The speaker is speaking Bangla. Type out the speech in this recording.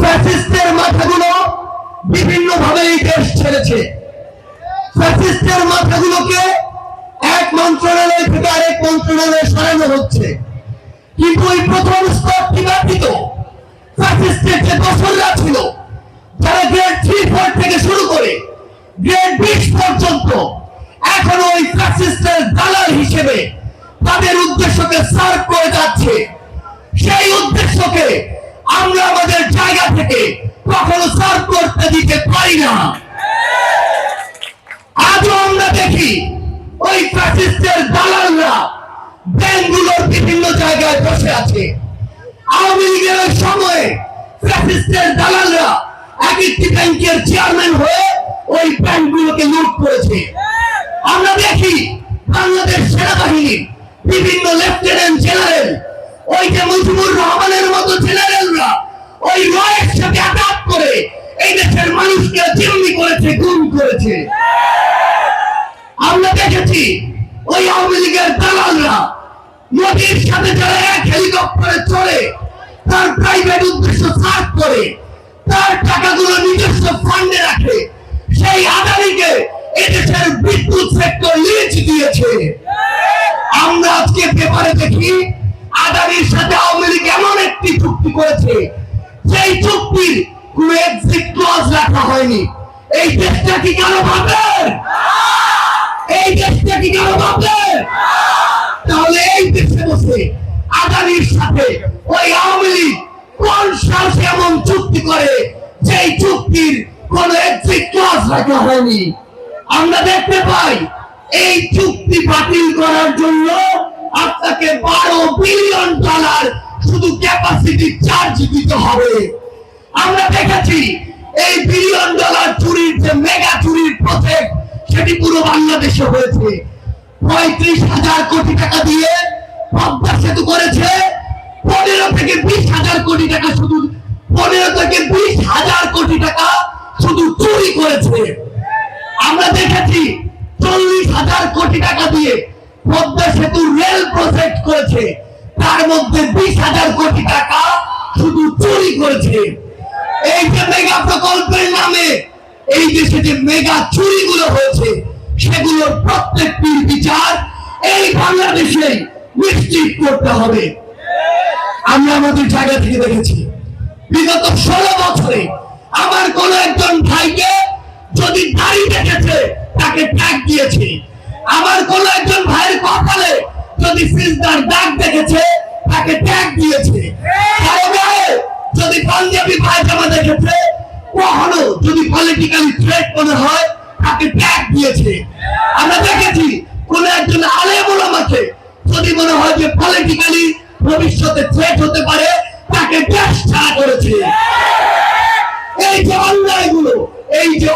ফ্যাসিস্টের মাথাগুলো বিভিন্ন ভাবে এই দেশ ছেড়েছে। ফ্যাসিস্টের মাথাগুলোকে এক মন্ত্রণালয় থেকে আরেক মন্ত্রণালয়ে সরানো হচ্ছে। কিন্তু ওই প্রথম স্তরটি ব্যতীত ফ্যাসিস্টের যে দোসররা ছিল, যারা গ্রেড থ্রি ফোর থেকে শুরু করে গ্রেড বিশ পর্যন্ত এখনও ওই ফ্যাসিস্টের দালাল হিসেবে তাদের উদ্দেশ্যকে সার্ভ করে যাচ্ছে। সেই উদ্দেশ্যকে আমরা আমাদের জায়গা থেকে কখনো সার্ভ করতে দিতে পারি না। আজও আমরা দেখি ওই ফ্যাসিস্টের দালালরা ব্যাংকগুলোর বিভিন্ন জায়গায় বসে আছে। আওয়ামী লীগের ওই সময়ে ফ্যাসিস্টের দালালরা এক একটি ব্যাংকের চেয়ারম্যান হয়ে ওই ব্যাংকগুলোকে লুট করেছে। আমরা দেখি বাংলাদেশ সেনাবাহিনীর বিভিন্ন লেফটেন্যান্ট ওই যে মুজিবুর রহমানের মতো জেনারেলরা ওই রয়ের সাথে আঘাত করে এই দেশের মানুষকে জিম্মি করেছে, গুম করেছে। আমরা দেখেছি ওই আওয়ামী লীগের দালালরা মোদীর সাথে যারা এক হেলিকপ্টারে চড়ে, তার প্রাইভেট উদ্দেশ্য সার্চ করে, তার টাকাগুলো নিজস্ব ফান্ডে রাখে। সেই আদানিকে এদেশের বিদ্যুৎ সেক্টর লিজ দিয়েছে। আমরা আজকে পেপারে দেখি আদানির সাথে আওয়ামী লীগ এমন একটি চুক্তি করেছে সেই চুক্তির কোন এক্সিট ক্লজ রাখা হয়নি। এই দেশটা কি কেন ভাবেন এই দেশটা কি ভাববে তাহলে এই দেশে বসে আদানির সাথে ওই আওয়ামী লীগ কোন সাহসে এমন চুক্তি করে, যেই চুক্তির কোন এক্সিট ক্লজ রাখা হয়নি? আমরা দেখতে পাই, এই চুক্তি বাতিল করার জন্য আপনাকে বারো বিলিয়ন ডলার শুধু ক্যাপাসিটি চার্জ দিতে হবে। আমরা দেখেছি এই বিলিয়ন ডলার চুরির যে মেগা চুরির প্রজেক্ট সেটি পুরো বাংলাদেশে হয়েছে। পঁয়ত্রিশ হাজার কোটি টাকা দিয়ে পদ্মা সেতু করেছে। পনেরো থেকে বিশ হাজার কোটি টাকা শুধু পনেরো থেকে বিশ হাজার কোটি টাকা শুধু চুরি করেছে। আমরা দেখেছি চল্লিশ হাজার কোটি টাকা দিয়ে পদ্মা সেতু রেল প্রজেক্ট করেছে, তার মধ্যে বিশ হাজার কোটি টাকা শুধু চুরি করেছে। এই যে মেগা প্রকল্পের নামে এই দেশে যে মেগা চুরিগুলো হয়েছে, সেগুলোর প্রত্যেকটির বিচার এই বাংলাদেশে নিশ্চিত করতে হবে। আমরা আমাদের জায়গা থেকে দেখেছি, বিগত ষোলো বছরে আমার কোন একজন ভাইকে যদি দাড়ি দেখেছে তাকে ট্যাগ দিয়েছে। আমার কোন একজন ভাইয়ের কপালে পাঞ্জাবি পায়জামাদের ক্ষেত্রে কখনো যদি পলিটিক্যালি থ্রেট মনে হয়, তাকে ট্যাগ দিয়েছে। আমরা দেখেছি, কোন একজন আলেমুল আমাকে যদি মনে হয় যে পলিটিক্যালি ভবিষ্যতে থ্রেট হতে পারে, তাকে দেশ ছাড়া করেছে। এই যে অন্যায়গুলো, এই যে